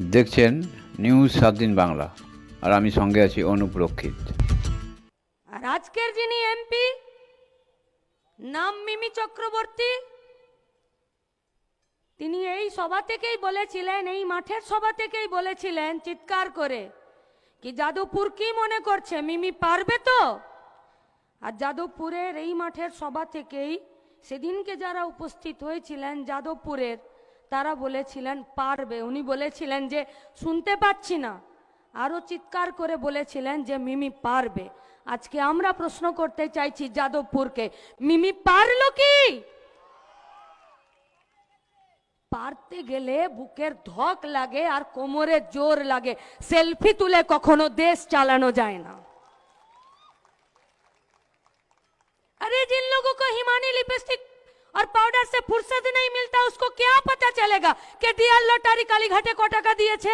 দেখছেন নিউজ সাত দিন বাংলা। আর আমি সঙ্গে আছি অনুপ রক্ষিত। আর আজকের যিনি এমপি, নাম মিমি চক্রবর্তী, তিনি এই সভা থেকেই বলেছিলেন, এই মাঠের সভা থেকেই বলেছিলেন চিৎকার করে কি যাদবপুর কি মনে করছে? মিমি পারবে তো? আর যাদবপুরের এই মাঠের সভা থেকেই সেদিনকে যারা উপস্থিত হয়েছিলেন যাদবপুরের তারা বলেছিলেন পারবে উনি বলেছিলেন যে শুনতে পাচ্ছি না আরও চিৎকার করে বলেছিলেন যে মিমি পারবে আজকে আমরা প্রশ্ন করতে চাইছি যাদবপুরকে মিমি পারলো কি পারতে গেলে বুকের ধক লাগে আর কোমরে জোর লাগে সেলফি তুলে কখনো দেশ চালানো যায় না अरे जिन लोगों को हिमानी लिपस्टिक और पाउडर से फुर्सत नहीं मिलता उसको क्या पता चलेगा कि ডিয়ার লটারি কালীঘাটে ক টাকা দিয়েছে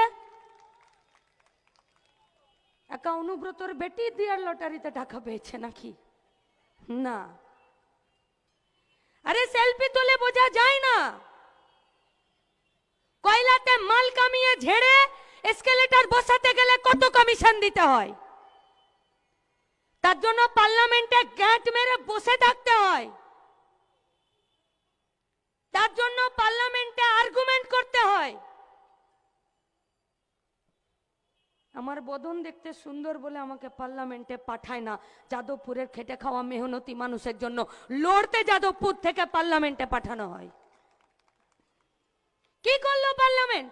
একা অনুব্রতর বেটি ডিয়ার লটারিতে টাকা পেয়েছে নাকি না আরে সেলফি তুলে বোঝা যায় না কয়লাতে মাল কামিয়ে ঝেড়ে এসকেলেটার বসাতে গেলে কত কমিশন দিতে হয় তার জন্য পার্লামেন্টে গ্যাট মেরে বসে থাকতে হয় তার জন্য পার্লামেন্টে আর্গুমেন্ট করতে হয়। আমার বদন দেখতে সুন্দর বলে আমাকে পার্লামেন্টে পাঠায় না। যাদবপুরের খেটে খাওয়া মেহনতি মানুষের জন্য লড়তে যাদবপুর থেকে পার্লামেন্টে পাঠানো হয়। কি করল পার্লামেন্ট?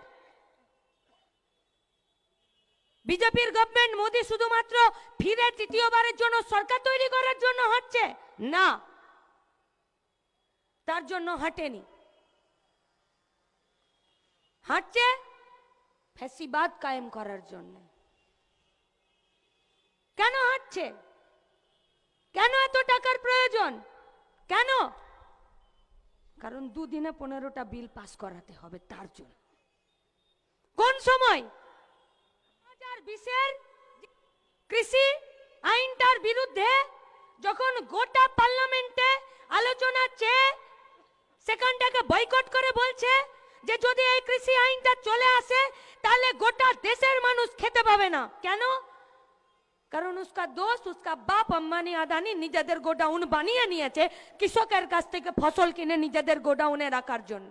বিজেপির গভর্নমেন্ট মোদি শুধুমাত্র ফিরে তৃতীয়বারের জন্য সরকার তৈরি করার জন্য হাঁটছে? না। তার জন্য হাঁটেনি। হাঁটছে, ফ্যাসিবাদ কায়েম করার জন্য। কেন হাঁটছে? কেন এত টাকার প্রয়োজন? কেন? কারণ দুদিনে পনেরোটা বিল পাস করাতে হবে তার জন্য। কোন সময়? বিশের কৃষি আইনটার বিরুদ্ধে যখন গোটা পার্লামেন্টে আলোচনা চেয়ে সেখানটাকে বয়কট করে বলছে যে যদি এই কৃষি আইনটা চলে আসে, তাহলে গোটা দেশের মানুষ খেতে পাবে না। কেন? কারণ উসকা দোস্ত, উসকা বাপ আম্বানি আদানি নিজেদের গোডাউন বানিয়ে নিয়েছে কৃষকের কাছ থেকে ফসল কিনে নিজেদের গোডাউনে রাখার জন্য।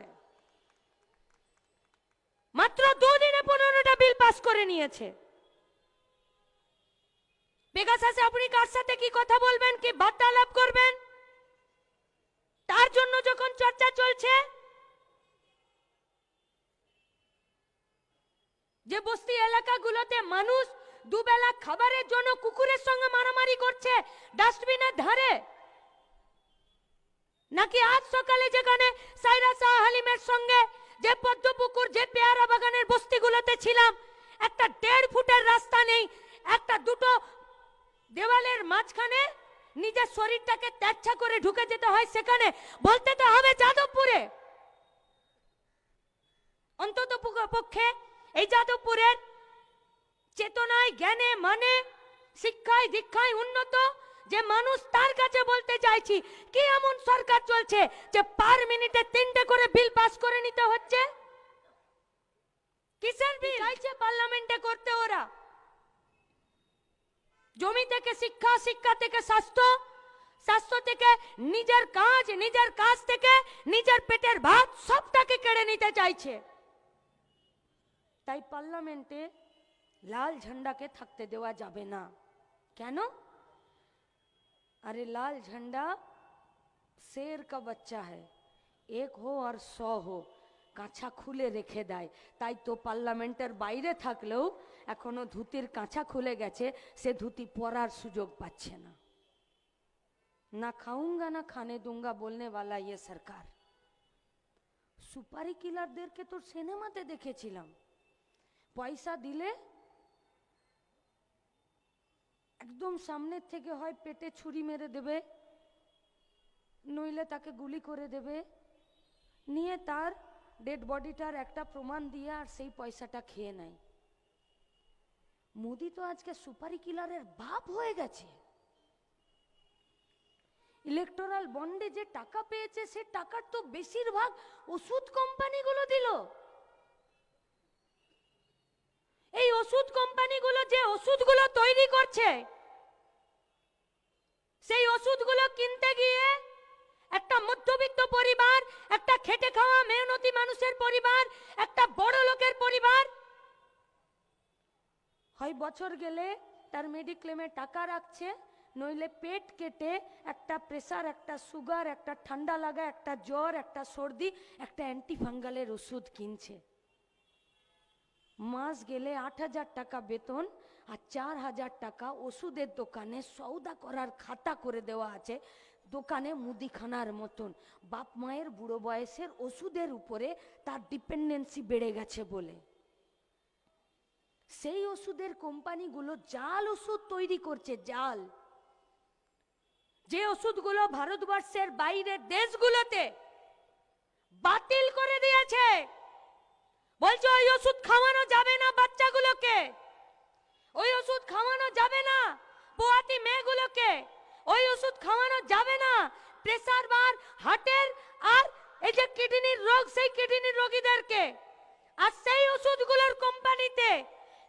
মাত্র দুদিনে পনেরোটা বিল পাস করে নিয়েছে। পেগাসাসে আপনি কার সাথে কি কথা বলবেন, কি বার্তালাপ করবেন? তার জন্য যখন চর্চা চলছে যে বস্তি এলাকাগুলোতে মানুষ দুবেলা খাবারের জন্য কুকুরের সঙ্গে মারামারি করছে, ডাস্টবিনের ধারে। নাকি আজ সকালে যেখানে সাইরা শাহ হালিমের সঙ্গে যে পদ্মপুকুর, যে পেয়ারা বাগানের বস্তিগুলোতে ছিলাম, একটা দেড় ফুটের রাস্তা নেই, একটা দুটো দেওয়ালের মাঝখানে নিজের শরীরটাকে ত্যাচ্ছা করে ঢুকে যেতে হয়, সেখানে বলতে তো হবে যাদবপুরে। অন্তত পক্ষে এই যাদবপুরের চেতনায়, জ্ঞানে মানে শিক্ষায়, দীক্ষায় উন্নত যে মানুষ তার কাছে বলতে চাইছি, কি এমন সরকার চলছে যে পার মিনিটে তিনটে করে বিল পাস করে নিতে হচ্ছে? কিসের বিল? চাইছে পার্লামেন্টে করতে ওরা। জমি থেকে শিক্ষা শিক্ষা থেকে স্বাস্থ্য স্বাস্থ্য থেকে নিজের কাজ নিজের কাজ থেকে নিজের পেটের ভাত সবটাকে কেড়ে নিতে চাইছে। তাই পার্লামেন্টে লাল ঝন্ডাকে থাকতে দেওয়া যাবে না কেন अरे लाल झंडा शेर का बच्चा है एक हो আর শ হো কাঁচা খুলে রেখে দেয় তাই তো পার্লামেন্টের বাইরে থাকলেও এখনো ধুতির কাঁচা খুলে গেছে সে ধুতি পরার সুযোগ পাচ্ছে না না খাউঙ্গা না খানে দুঙ্গা বলনে वाला ये सरकार সুপারি কিলারদেরকে তো সিনেমাতে দেখেছিলাম পয়সা দিলে একদম সামনের থেকে হয় পেটে ছুরি মেরে দেবে, নইলে তাকে গুলি করে দেবে। নিয়ে তার ডেড বডিটার একটা প্রমাণ দিয়ে আর সেই পয়সাটা খেয়ে নেয়। মোদি তো আজকে সুপারি কিলারের বাপ হয়ে গেছে। ইলেকটোরাল বন্ডে যে টাকা পেয়েছে, সে টাকার তো বেশিরভাগ ওষুধ কোম্পানিগুলো দিল। ওষুধ কোম্পানিগুলো যে ওষুধগুলো তৈরি করছে, সেই ওষুধগুলো কিনতে গিয়ে একটা মধ্যবিত্ত পরিবার, একটা খেটে খাওয়া মেহনতি মানুষের পরিবার, একটা বড় লোকের পরিবার, হয় বছর গেলে তার মেডিক্লেমে টাকা রাখছে, নইলে পেট কেটে একটা প্রেসার, একটা সুগার, একটা ঠান্ডা লাগা, একটা জ্বর, একটা সর্দি, একটা অ্যান্টিফাঙ্গালের ওষুধ কিনছে। মাস গেলে আট হাজার টাকা বেতন আর চার হাজার টাকা ওষুধের দোকানে সৌদা করার খাতা করে দেওয়া আছে। দোকানে মুদিখানার মতন। বাপ মায়ের বুড়ো বয়সের ওষুধের উপরে তার ডিপেন্ডেন্সি বেড়ে গেছে বলে। সেই ওষুধের কোম্পানিগুলো জাল ওষুধ তৈরি করছে, জাল। যে ওষুধগুলো ভারতবর্ষের বাইরের দেশগুলোতে বাতিল করে দিয়েছে। বলছে, ওই ওষুধ খাওয়ানো যাবে না বাচ্চাগুলোকে? ওই ওষুধ খাওয়ানো যাবে না পোয়াতি মেয়েগুলোকে? ওই ওষুধ খাওয়ানো যাবে না প্রেসার বার, হার্টের আর এই যে কিডনির রোগ, সেই কিডনির রোগীদেরকে? আর সেই ওষুধগুলোর কোম্পানিতে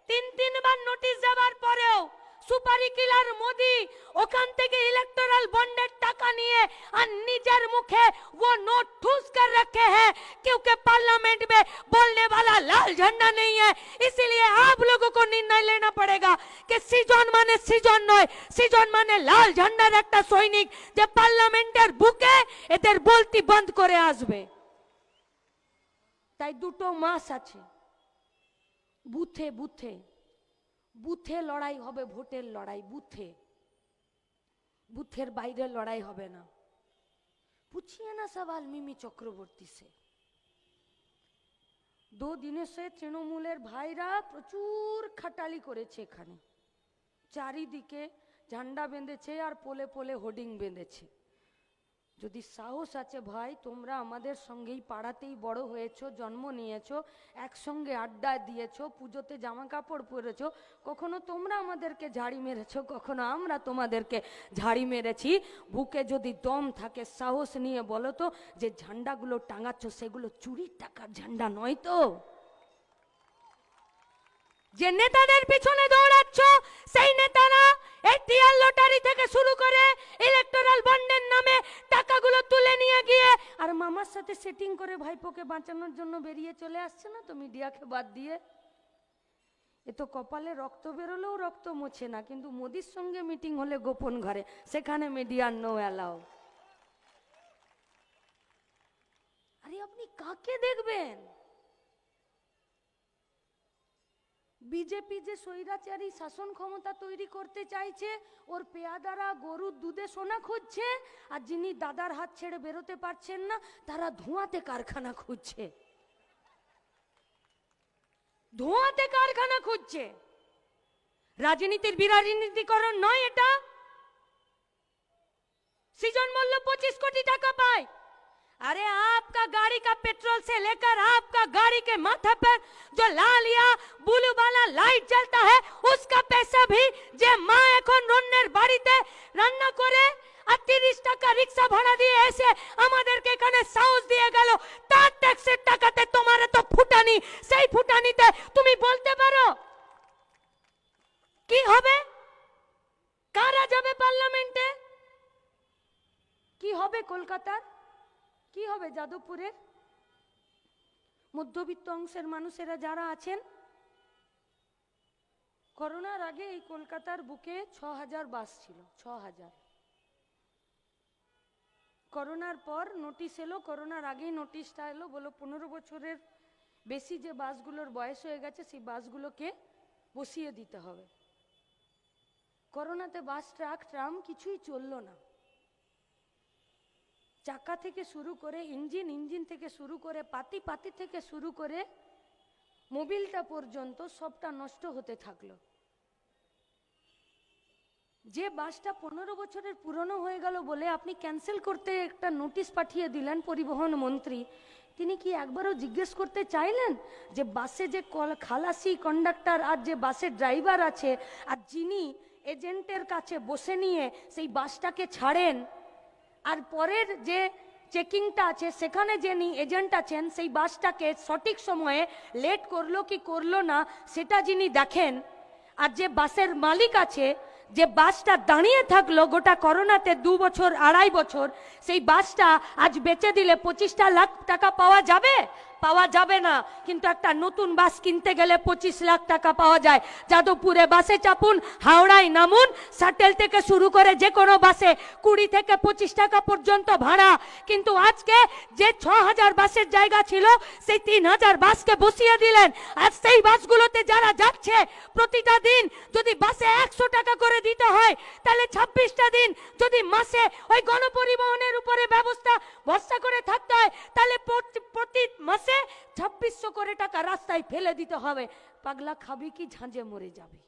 তিন, তিনবার নোটিশ যাবার পরেও সুপারি কিলার মোদি ওখান থেকে ইলেকটোরাল বন্ডের টাকা নিয়ে और নিজের মুখে वो नोट ठूस कर रखे हैं क्योंकि पार्लियामेंट में बोलने वाला लाल झंडा नहीं है इसीलिए आप लोगों को निर्णय लेना पड़ेगा कि সিজন মানে সিজন নয় সিজন মানে লাল ঝান্ডার একটা সৈনিক যে পার্লামেন্টের বুকে এদের বলতি বন্ধ করে আসবে তাই দুটো মাস আছে বুথে বুথে বুথে লড়াই হবে, ভোটের লড়াই, বুথে। বুথের বাইরে লড়াই হবে না। পুছিয়ে না সওয়াল মিমি চক্রবর্তী সে দু দিনের সে তৃণমূলের ভাইরা প্রচুর খাটালি করেছে এখানে। চারিদিকে ঝান্ডা বেঁধেছে আর পোলে পোলে হোর্ডিং বেঁধেছে। যদি সাহস আছে ভাই, তোমরা আমাদের সঙ্গেই পাড়াতেই বড় হয়েছো, জন্ম নিয়েছো, একসঙ্গে আড্ডা দিয়েছ, পুজোতে জামা কাপড় পরেছো, কখনো তোমরা আমাদেরকে ঝাড়ি মেরেছো, কখনো আমরা তোমাদেরকে ঝাড়ি মেরেছি। বুকে যদি দম থাকে, সাহস নিয়ে বলো তো, যে ঝান্ডাগুলো টাঙাচ্ছ, সেগুলো চুরির টাকার ঝান্ডা নয় তো? যে নেতাদের পিছনে দৌড়াচ্ছ, সেই নেতারা এই টিয়ার লটারি থেকে শুরু করে ইলেকটোরাল বন্ডের নামে টাকাগুলো তুলে নিয়ে গিয়ে। আর মামার সাথে সেটিং করে ভাইপোকে বাঁচানোর জন্য বেরিয়ে চলে আসছে না তো মিডিয়াকে বাদ দিয়ে? এ তো কপালে রক্ত বেরোলেও রক্ত মোছে না, কিন্তু মোদির সঙ্গে মিটিং হলে গোপন ঘরে, সেখানে মিডিয়ার নো অ্যালাও আরে আপনি কাকে দেখবেন? বিজেপি যে স্বৈরাচারী শাসন ক্ষমতা তৈরি করতে চাইছে, ওর পেয়াদারা গরুর দুধে সোনা খুঁজছে, আর যিনি দাদার হাত ছেড়ে বেরোতে পারছেন না, তারা ধোঁয়াতে কারখানা খুঁজছে। ধোঁয়াতে কারখানা খুঁজছে। রাজনীতির বিরাজনীতিকরণ নয় এটা। সৃজন মূল্য পঁচিশ কোটি টাকা পায়। अरे आपका गाड़ी का पेट्रोल से लेकर आपका गाड़ी के माथा पर जो लाल या ब्लू वाला लाइट जलता है उसका पैसा भी যে মা এখন রন্নের বাড়িতে রান্না করে আর তিরিশ টাকা রিক্সা ভাড়া দিয়ে এসে আমাদেরকে এখানে সাহস দিয়ে গেল তার ট্যাক্সের টাকাতে তোমার তো ফুটানি সেই ফুটানিতে তুমি বলতে পারো কি হবে কারা যাবে পার্লামেন্টে কি হবে কলকাতার কি হবে যাদবপুরের? মধ্যবিত্ত অংশের মানুষেরা যারা আছেন, করোনার আগে এই কলকাতার বুকে ছ হাজার বাস ছিল ছ হাজার করোনার পর নোটিশ এলো, করোনার আগেই নোটিশটা এলো, বলো পনেরো বছরের বেশি যে বাসগুলোর বয়স হয়ে গেছে, সেই বাসগুলোকে বসিয়ে দিতে হবে। করোনাতে বাস ট্রাক, ট্রাম কিছুই চলল না। চাকা থেকে শুরু করে ইঞ্জিন ইঞ্জিন থেকে শুরু করে পাতি পাতি থেকে শুরু করে মোবিলটা পর্যন্ত সবটা নষ্ট হতে থাকল। যে বাসটা পনেরো বছরের পুরনো হয়ে গেল বলে আপনি ক্যান্সেল করতে একটা নোটিশ পাঠিয়ে দিলেন পরিবহন মন্ত্রী, তিনি কি একবারও জিজ্ঞেস করতে চাইলেন যে বাসে যে কল- খালাসি কন্ডাক্টর আর যে বাসের ড্রাইভার আছে আর যিনি এজেন্টের কাছে বসে নিয়ে সেই বাসটাকে ছাড়েন? আর পরের যে চেকিংটা আছে, সেখানে যিনি এজেন্ট আছেন, সেই বাসটাকে সঠিক সময়ে লেট করল কি করল না, সেটা যিনি দেখেন, আর যে বাসের মালিক আছে, যে বাসটা দাঁড়িয়ে থাকল গোটা করোনাতে দু বছর, আড়াই বছর, সেই বাসটা আজ বেচে দিলে পঁচিশটা লাখ টাকা পাওয়া যাবে? পাওয়া যাবে না। কিন্তু একটা নতুন বাস কিনতে গেলে পঁচিশ লাখ টাকা পাওয়া যায়। যাদবপুরে বাসে চাপুন, হাওড়ায় নামুন সাটেল থেকে শুরু করে যে কোনো বাসে কুড়ি থেকে পঁচিশ টাকা পর্যন্ত ভাড়া। কিন্তু আজকে যে ছ হাজার বাসের জায়গা ছিল, সেই তিন হাজার বাসকে বসিয়ে দিলেন। আর সেই বাসগুলোতে যারা যাচ্ছে, প্রতিটা দিন যদি বাসে একশো টাকা করে দিতে হয়, তাহলে ছাব্বিশটা দিন যদি মাসে ওই গণপরিবহনের উপরে ব্যবস্থা, ভরসা করে থাকতে হয়, তাহলে প্রতি- মাসে ছাব্বিশশো করে টাকা রাস্তায় ফেলে দিতে হবে। পাগলা খাবি কি ঝাঁঝে মরে যাবে।